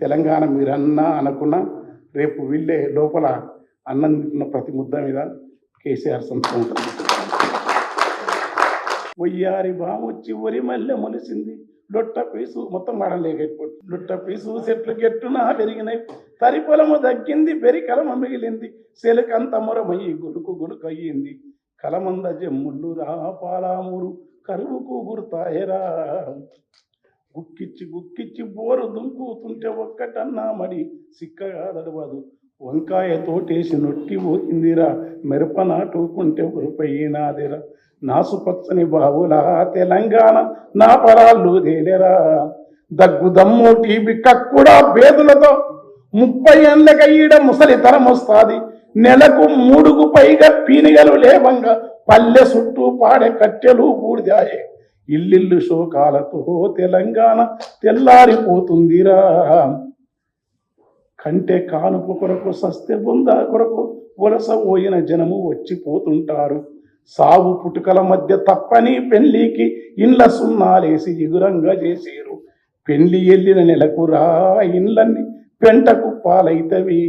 తెలంగాణ మీరన్నా అనుకున్నా రేపు వీళ్ళే లోపల అన్నం తింటున్న ప్రతి ముద్ద మీద కేసీఆర్ సంస్థ ఉంటుంది. ఒయ్యారి బామొచ్చి చివరి మల్లె మొలిసింది. లొట్ట పీసు మొత్తం మాడలేకపోయి లొట్ట పీసు చెట్లు గెట్టున పెరిగినాయి. తరి పొలము దగ్గింది పెరి కలమ మిగిలింది. సెలకంత మొరమయ్యి గులుకు గులుకు అయ్యింది కలమంద జమ్ముళ్ళు రా పాలామూరు కరువుకు గుర్తాయరా. గుక్కిచ్చి గుక్కిచ్చి బోరు దుంకుతుంటే ఒక్కటన్నా మడి సిక్కగా దడవదు వంకాయ తోటేసి నొట్టి పోయిందిరా మిరప నాటుకుంటే ఉరిపోయినాదిరా నాసుపచ్చని బావులా తెలంగాణ నా పరాళ్ళు తేలేరా. దగ్గు దమ్ము టీబీ కక్కుడా బేదులతో ముప్పై ఏళ్ళక ఈడ ముసలితనం వస్తాది నెలకు మూడుకు పైగా పీనిగలు లేవంగా పల్లె చుట్టూ పాడే కట్టెలు బూడిదాయే. ఇల్లిల్లు శోకాలతో తెలంగాణ తెల్లారిపోతుందిరా. కంటే కానుపు కొరకు సస్తే బొంద కొరకు వలస పోయిన జనము వచ్చిపోతుంటారు. సావు పుట్టుకల మధ్య తప్పని పెళ్ళికి ఇండ్ల సున్నాలేసి ఎగురంగా చేసేరు. పెళ్ళి ఎల్లిన నెలకు రా ఇండ్లన్నీ పెంటకు పాలైతవి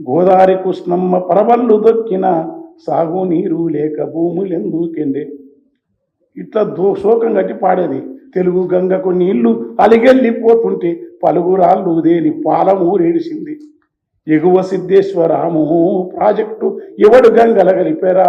గోదావరి కృష్ణమ్మ పరవళ్ళు దొక్కిన సాగునీరు లేక భూములెందుకెండే ఇట్లా దో శోకం కట్టి పాడేది. తెలుగు గంగ కొన్ని నీళ్ళు అలిగెళ్ళిపోతుంటే పలుగురాళ్ళు దేని పాలమూరేడిసింది. ఎగువ సిద్ధేశ్వరాము ప్రాజెక్టు ఎవడు గంగల కలిపారా?